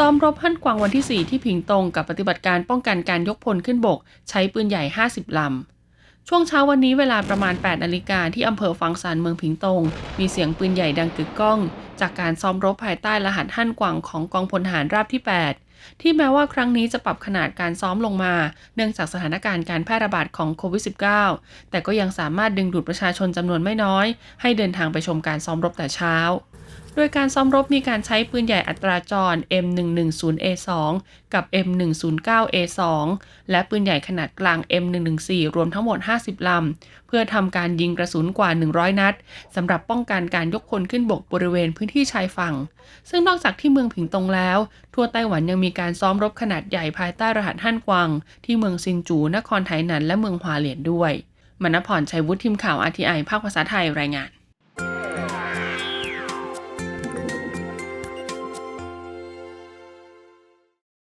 ซ้อมรบฮั่นกวางวันที่ 4 ที่ผิงตงกับปฏิบัติการป้องกันการยกพลขึ้นบก ใช้ปืนใหญ่ 50 ลำ ช่วงเช้าวันนี้เวลาประมาณ 8 นาฬิกาที่อำเภอฟังซานเมืองผิงตง มีเสียงปืนใหญ่ดังกึกก้อง จากการซ้อมรบภายใต้รหัสฮั่นกวางของกองพลทหารราบที่ 8 ที่แม้ว่าครั้งนี้จะปรับขนาดการซ้อมลงมา เนื่องจากสถานการณ์การแพร่ระบาดของโควิด -19 แต่ก็ยังสามารถดึงดูดประชาชนจำนวนไม่น้อย ให้เดินทางไปชมการซ้อมรบแต่เช้า โดยการซ้อมรบมีการใช้ปืนใหญ่อัตราจร M110A2 กับ M109A2 และปืนใหญ่ขนาดกลาง M114 รวมทั้งหมด 50 ลำ เพื่อทำการยิงกระสุนกว่า 100 นัดสำหรับป้องกันการยกพลขึ้นบกบริเวณพื้นที่ชายฝั่ง ซึ่งนอกจากที่เมืองผิงตงแล้ว ทั่วไต้หวันยังมีการซ้อมรบขนาดใหญ่ภายใต้รหัสฮั่นกวางที่เมืองซินจู นครไถหนัน และเมืองฮวาเหลียนด้วยมณพรชัยวุฒิทีมข่าว RTI ภาคภาษาไทยรายงาน